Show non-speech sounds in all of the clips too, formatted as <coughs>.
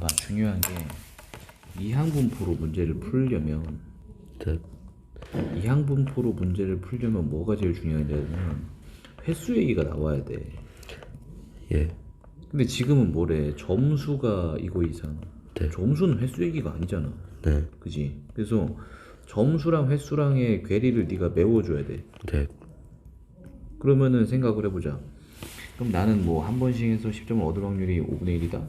봐봐 중요한 게 이항분포로 문제를 풀려면 네. 이항분포로 문제를 풀려면 뭐가 제일 중요하냐면 횟수 얘기가 나와야 돼. 예. 근데 지금은 뭐래 점수가 이거 이상. 네. 점수는 횟수 얘기가 아니잖아. 네. 그지? 그래서 점수랑 횟수랑의 괴리를 네가 메워줘야 돼. 네. 그러면은 생각을 해보자. 그럼 나는 뭐 한 번씩 해서 10점을 얻을 확률이 5분의 1이다.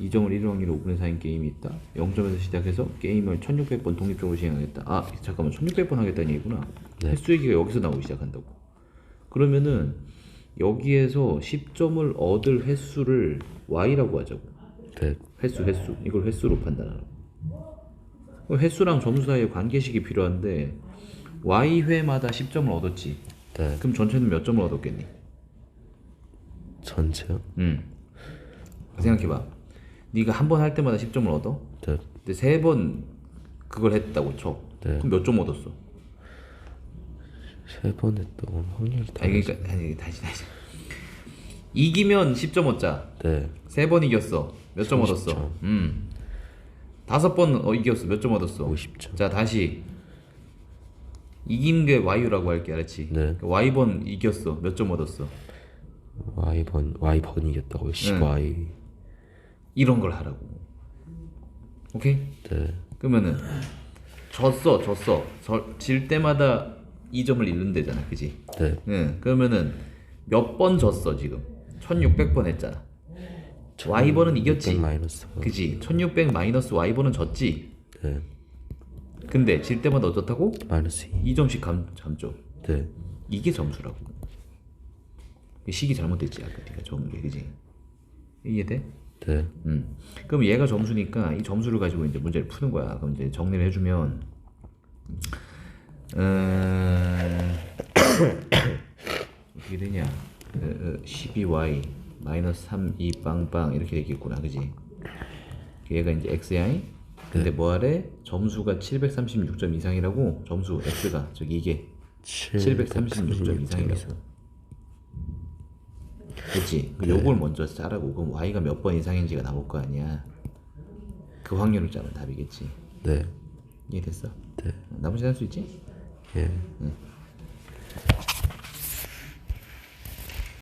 2점을 잃을 확률이 5분의 4인 게임이 있다. 0점에서 시작해서 게임을 1600번 독립적으로 시행하겠다. 아, 잠깐만. 1600번 하겠다는 얘기구나. 네. 횟수 얘기가 여기서 나오기 시작한다고. 그러면은 여기에서 10점을 얻을 횟수를 y라고 하자고. 네. 횟수, 횟수. 이걸 횟수로 판단하라고. 횟수랑 점수 사이에 관계식이 필요한데 y회마다 10점을 얻었지. 네. 그럼 전체는 몇 점을 얻었겠니? 전체요? 음. 생각해봐. 네가 한 번 할 때마다 10점을 얻어. 네. 근데 세 번 그걸 했다고 쳐. 네. 그럼 몇 점 얻었어? 세 번 했던 확률이 다. 아니 그러니까 아니 다시 다시. 이기면 10점 얻자. 네. 세 번 이겼어. 몇 점 30 얻었어? 점. 음. 다섯 번 어, 이겼어. 몇 점 얻었어? 50점. 자 다시 이긴 게 y라고 할게 알았지? 네. y번 이겼어. 몇 점 얻었어? Y 번 Y 번 이겼다고요. 10 응. 이런 걸 하라고. 오케이? 네. 그러면은 졌어, 졌어. 저- 질 때마다 2점을 잃는다잖아, 그지? 네. 응. 그러면은 몇 번 졌어 지금? 1600번 했잖아. y번은 600 이겼지. 마이너스. 그지? 1600 마이너스 y번은 졌지. 네. 근데 질 때마다 어떻다고? 마이너스 2. 2점씩 감, 감죠. 네. 이게 점수라고. 식이 잘못됐지 아까 네가 적은 게 그지? 이해돼? 네. 음. 그럼 얘가 점수니까 이 점수를 가지고 이제 문제를 푸는 거야. 그럼 이제 정리를 해주면, 음, <coughs> 어떻게 되냐? 어, 어, 12y 마이너스 3이 빵빵 이렇게 되겠구나, 그지? 얘가 이제 xi. 근데 뭐하래? 점수가 736점 이상이라고 점수 x가 저기 이게 736점 이상이라고. 그렇지. 그 요걸 먼저 짜라고. 그럼 y가 몇 번 이상인지가 나올 거 아니야. 그 확률을 짜면 답이겠지. 네. 이해됐어? 네. 나머지 할수 있지? 예. 응.